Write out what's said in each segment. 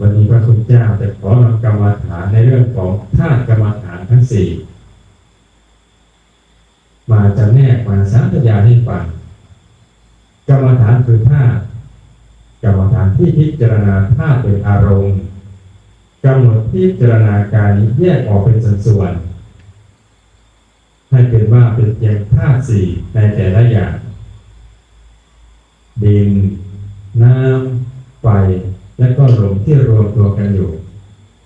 วันนี้พระคุณเจ้าจะขอนำกรรมฐานในเรื่องของธาตุกรรมฐานทั้งสี่มาจำแนกมาสาธยายให้ฟังกรรมฐานคือธาตุกรรมฐานที่พิจารณาธาตุเป็นอารมณ์กำหนดพิจารณากายนี้แยกออกเป็นส่วนๆให้เป็นว่าเป็นเพียงธาตุสี่ในแต่ละอย่างดินน้ำไฟ และก็ลมที่รวมตัวกันอยู่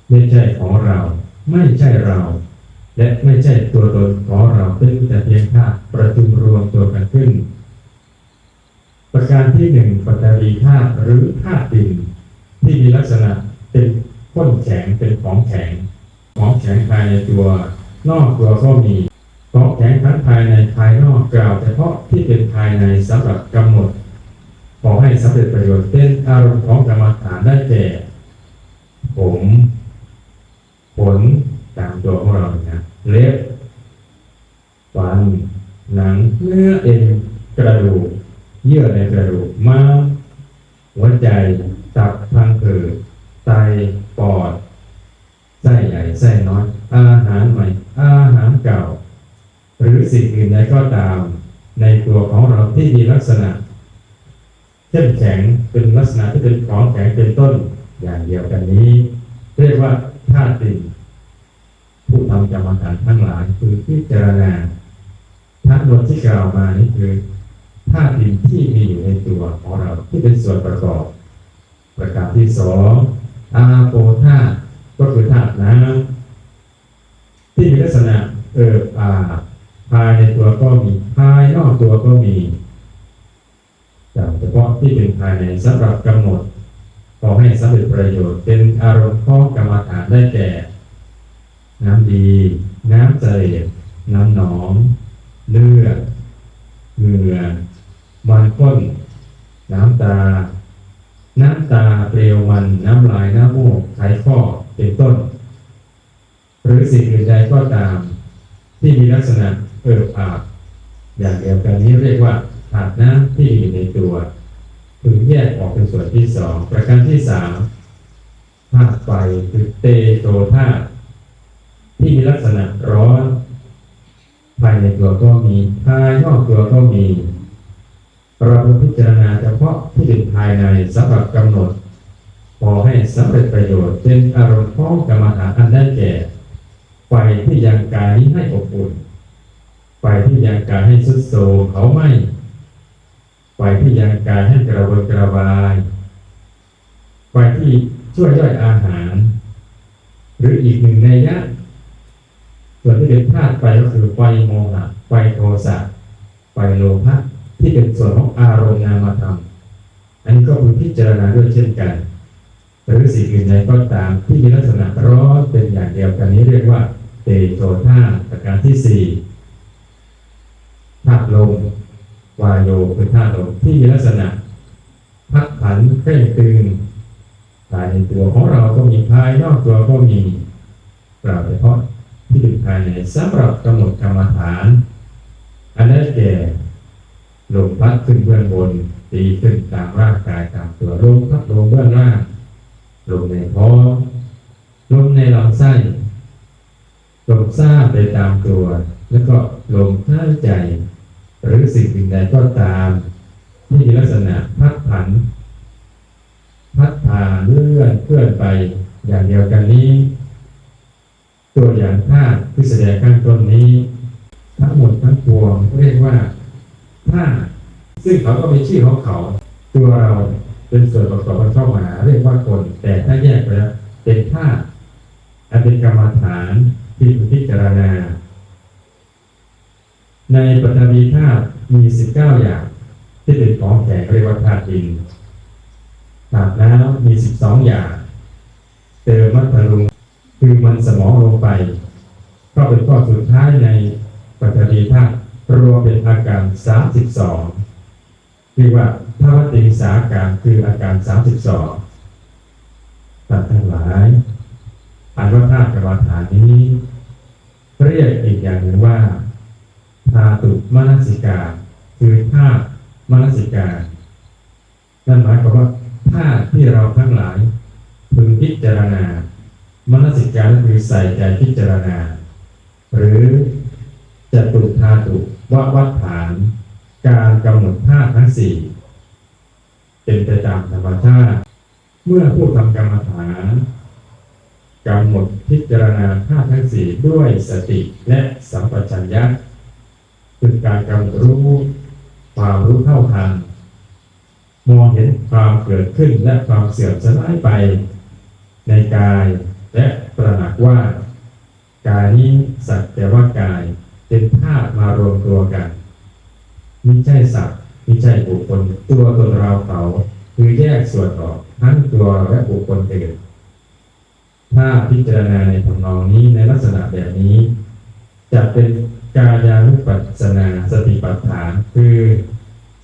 ไม่ใช่ของเรา ไม่ใช่เรา และไม่ใช่ตัวตนของเราเป็นแต่เพียงธาตุประชุมรวมตัวกันขึ้น ประการที่หนึ่งปัตตานีธาตุหรือธาตุดิน ที่มีลักษณะเป็นข้นแข็งเป็นของแข็ง ของแข็งภายในตัวนอกตัวก็มีของแข็งทั้งภายในภายนอกกล่าวเฉพาะที่เป็นภายในสำหรับกำหนด ขอให้สำเร็จประโยชน์เป็นอารมณ์ของกรรมฐานได้แก่ ผมขนตามตัวของเรานะเล็บฟันหนังเนื้อเอ็นกระดูกเยื่อในกระดูกม้ามหัวใจตับพังผืดไตปอดไส้ใหญ่ไส้น้อย อาหารใหม่ อาหารเก่า หรือสิ่งอื่นใดก็ตาม ในตัวของเราที่มีลักษณะ เข้มแข็งเป็นลักษณะที่เป็นของแข็งเป็นต้นอย่างเดียวกันนี้ เรียกว่าธาตุดินผู้ทำกรรมฐานทั้งหลายคือพิจารณาทั้งหมดที่กล่าวมานี้คือธาตุดินที่มีอยู่ในตัวของเราที่เป็นส่วนประกอบ ประการที่สองอาโปธาตุก็คือธาตุน้ำที่มีลักษณะเอิบอาภายในตัวก็มีภายนอกตัวก็มี แต่เฉพาะที่เป็นภายในสำหรับกำหนดขอให้สำเร็จประโยชน์เป็นอารมณ์ข้อกรรมฐานได้แก่ น้ำดี น้ำเจริญน้ำหนอง เลือดเหงื่อมันก้น น้ำตา น้ำตาเปลวมัน น้ำลาย น้ำมูกไขข้อ เป็นต้น หรือสิ่งอื่นใดก็ตาม ที่มีลักษณะเอิบอาบอย่างเดียวกันนี้เรียกว่า ถาดน้ำที่อยู่ในตัวถึงแยกออกเป็นส่วนที่สองประการที่สามธาตุไฟคือเตโชธาตุที่มีลักษณะร้อน ภายในตัวก็มีภายนอกตัวก็มีเราพิจารณาเฉพาะที่เป็นภายในสำหรับกำหนด พอให้สำเร็จประโยชน์เป็นอารมณ์ของกรรมฐานอันได้แก่ไฟที่ยังกายนี้ให้อบอุ่นไฟที่ยังกายให้สุดโทมเขาไหม่ ไฟที่ยังกายให้กระวนกระวายไฟที่ช่วยย่อยอาหาร หรืออีกหนึ่งในยะส่วนที่เป็นธาตุไฟก็คือไฟโมหะไฟโทสะไฟโลภะที่เป็นส่วนของอารมณ์นามธรรม อันนี้ก็คือพิจารณาด้วยเช่นกัน หรือสิ่งอื่นใดก็ตามที่มีลักษณะร้อนเป็นอย่างเดียวกันนี้เรียกว่าเตโชธาตุประการที่สี่ธาตุลม วายโยคือธาตุลมที่มีลักษณะ พักผันเคร่งตึงภายในตัวของเราก็มีภายนอกตัวก็มีกล่าวเฉพาะที่เป็นภายในสำหรับกำหนดกรรมฐาน อันนั้นแก่ลมพัดขึ้นเบื้องบนตีขึ้นตามร่างกายตามตัวลมพัดลงเบื้องล่างลมในท้องลมในลำไส้ลมซ่าไปตามตัว แล้วก็ลมหายใจ หรือสิ่งอื่นใดก็ตาม ที่มีลักษณะพัดผัน พัดพาเลื่อนเคลื่อนไปอย่างเดียวกันนี้ ตัวอย่างธาตุที่แสดงข้างต้นนี้ ทั้งหมดทั้งปวงเรียกว่าธาตุซึ่งเขาก็มีชื่อของเขา ตัวเราเป็นส่วนประกอบมันเข้ามาเรียกว่าคน แต่ถ้าแยกไปแล้วเป็นธาตุอันเป็นกรรมฐานที่พิจารณา ในปฐวีธาตุมีสิบเก้าอย่าง ที่เป็นของแข็งเรียกว่าธาตุดินธาตุน้ำมีสิบสองอย่าง เติมมัทลุงคือมันสมองลงไปก็เป็นข้อสุดท้ายในปฐวีธาตุรวมเป็นอาการสามสิบสองเรียกว่าทวติสาการคืออาการสามสิบสองท่ทั้งหลายอันว่าธาตุกรรมฐานนี้ เรียกอีกอย่างหนึ่งว่า ธาตุมนสิกา คือธาตุมนสิกา นั่นหมายความว่าธาตุที่เราทั้งหลาย พึงพิจารณามนสิการคือใส่ใจพิจารณา หรือจตุธาตุววัฏฐาน การกำหนดธาตุทั้งสี่เป็นไปตามธรรมชาติ เมื่อผู้ทำกรรมฐานกำหนดพิจารณาธาตุทั้งสี่ด้วยสติและสัมปชัญญะ คือการกำหนดรู้ความรู้เท่าทันมองเห็นความเกิดขึ้นและความเสื่อมสลายไป ในกาย และตระหนักว่า กายนี้สักแต่ว่ากายเป็นธาตุมารวมตัวกันไม่ใช่สัตว์ไม่ใช่บุคคลตัวตนเราเขาคือแยกส่วนออกทั้งตัวและบุคคลอื่นถ้าพิจารณาในทำนองนี้ในลักษณะแบบนี้ จะเป็น กายานุปัสสนาสติปัฏฐาน คือ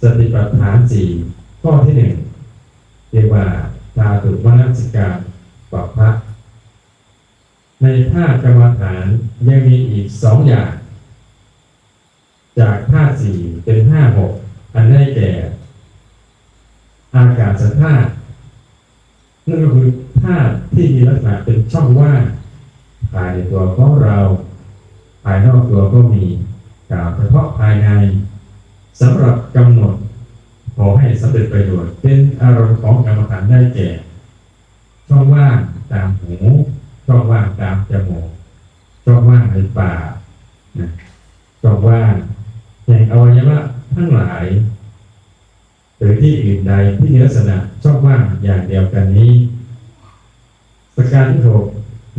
สติปัฏฐานสี่ข้อที่หนึ่งเรียกว่าธาตุมนสิการปัพระในท่ากรรมฐานยังมีอีกสองอย่าง จากท่าสี่เป็นห้าหกอันได้แก่ อากาศธาตุนั่นก็คือธาตุที่มีลักษณะเป็นช่องว่างภายในตัวของเรา ภายนอกตัวก็มีกล่าวเฉพาะภายในสำหรับกำหนดขอให้สำเร็จประโยชน์เป็นอารมณ์ของกรรมฐานได้แก่ช่องว่างตามหูช่องว่างตามจมูกช่องว่างในปากนะช่องว่างแห่งอวัยวะทั้งหลาย หรือที่อื่นใดที่มีลักษณะช่องว่างอย่างเดียวกันนี้ ประการที่หก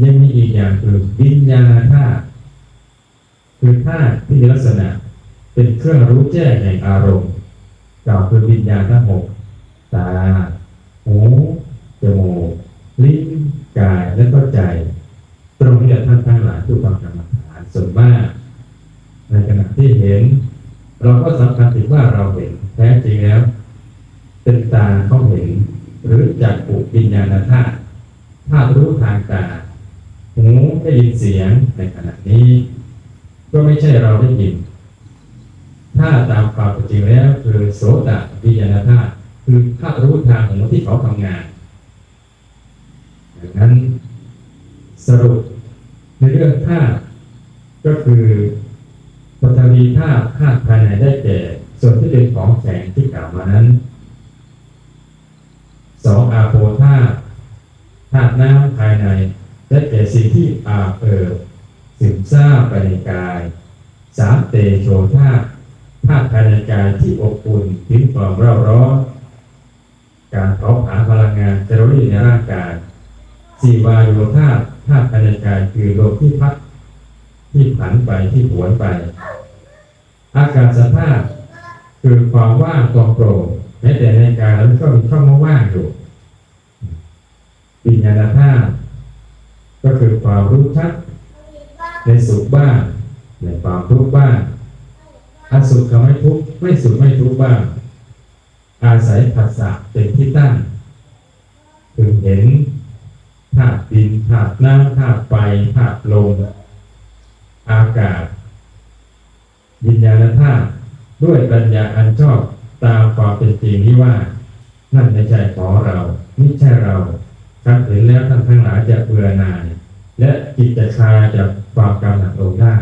ยังมีอีกอย่างคือวิญญาณธาตุ คือธาตุที่มีลักษณะ เป็นเครื่องรู้แจ้งแห่งอารมณ์กล่าวคือวิญญาณทั้งหกตา หูจมูกลิ้นกายและก็ใจ ตรงนี้ท่านทั้งหลายทุกความกรรมฐานส่วนมาก ในขณะที่เห็น เราก็สำคัญถึงว่าเราเห็นแท้จริงแล้ว เป็นตาเขาเห็น หรือจักปุวิญญาณธาตุธาตุรู้ทางตาหูได้ยินเสียงในขณะนี้ ก็ไม่ใช่เราได้ยิน ถ้าตามความเป็นจริงแล้วคือโสตวิญญาณธาตุคือธาตุรู้ทางหูที่เขาทำงานดังนั้นสรุปในเรื่องธาตุก็คือปฐวีธาตุธาตุภายในได้แก่ ส่วนที่เป็นของแข็งที่กล่าวมานั้นสองอาโปธาตุธาตุน้ำภายใน ได้แก่สิ่งที่อาเอิบ ซึมซาบไปในกาย สามเตโชธาตุธาตุภายในกายที่อบอุ่นถึงความเร่าร้อนการเผาผลาญพลังงานแคลอรี่ในร่างกายสี่วายโยธาตุธาตุภายในกายคือลมที่พัดที่ผันไปที่หวนไป อากาศสภาพคือความว่างความโปร่งแม้แต่ในกายแล้วก็มีช่องว่างอยู่ปิญญาธาตุก็คือความรู้ชัด ในสุขบ้าง ในความทุกข์บ้างอสุขกับไม่ทุกข์ไม่สุขไม่ทุกข์บ้าง อาศัยภาษะเป็นที่ตั้งคือเห็นธาตุดินธาตุน้ำธาตุไฟธาตุลมอากาศวิญญาณธาตุด้วยปัญญาอันชอบตามความเป็นจริงนี้ว่า นั่นไม่ใช่ของเราไม่ใช่เราท่านเห็นแล้วท่านทั้งหลายจะเบื่อหน่าย และจิตจะคลายจาก ความกำหนัดลงได้